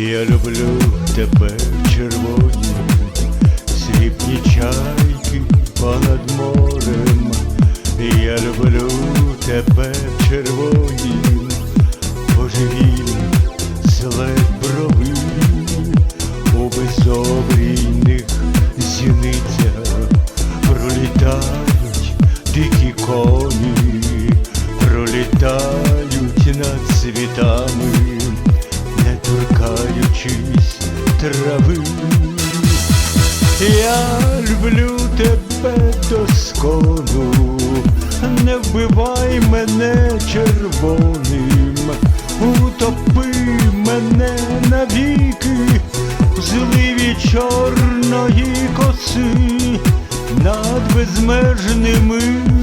Я люблю тебе, червоні, срібні чайки понад морем. Я люблю тебе, червоні, божевільні след трави. Я люблю тебе доскону, не вбивай мене червоним, утопи мене навіки, в зливі чорної коси над безмежними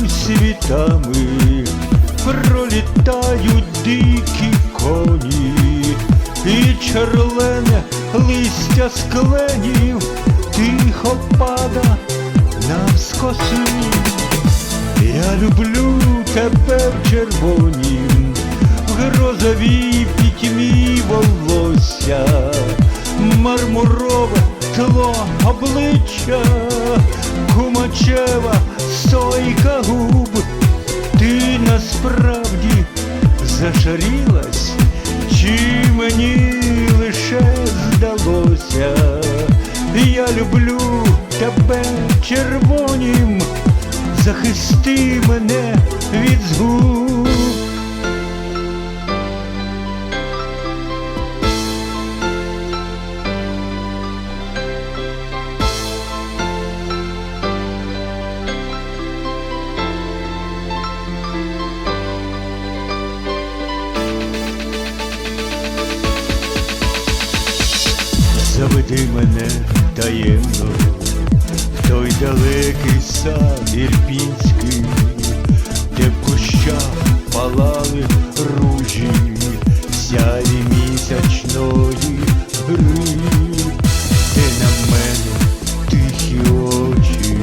світами. Пролітають дикі коні і черлене листя скленів тихо пада навскоси. Я люблю тебе в червонім, в грозовій пітьмі волосся, мармурове тло обличчя, кумачева стойка губ, ти насправді зашарілась, чи мені здалося, я люблю тебе червонім, захисти мене від згуб. Заведи мене таємно в той далекий сад ірпінський, де в кущах палали ружі, сяві місячної гри, де на мене тихі очі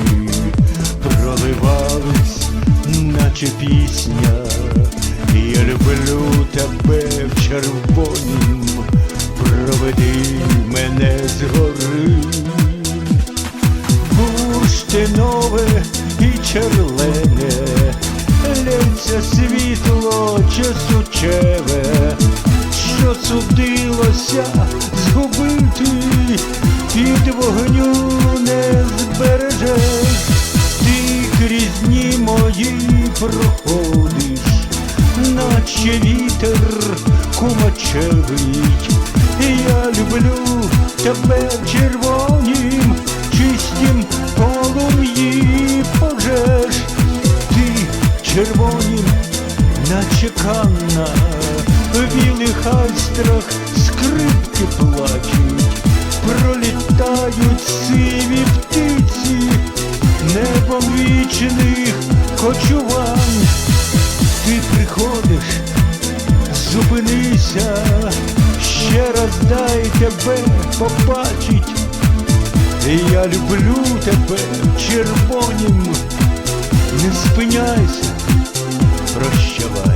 проливались, наче пісня. Я люблю тебе в червонім, проведи мене згори. Бурштинове і черлене, лється світло чесучеве, що судилося згубити, під вогню не збережеш, ти крізь дні мої проходиш, наче вітер кумачевий. Я люблю тебе червонім, чистім полум'ї пожеж, ти червонім, наче канна, в білих айстрах скрипки плачуть, пролітають сиві птиці, небом вічних кочувань, ти приходиш зупинися, ще раз дай тебе побачить. Я люблю тебе червонім, не спиняйся, прощавай.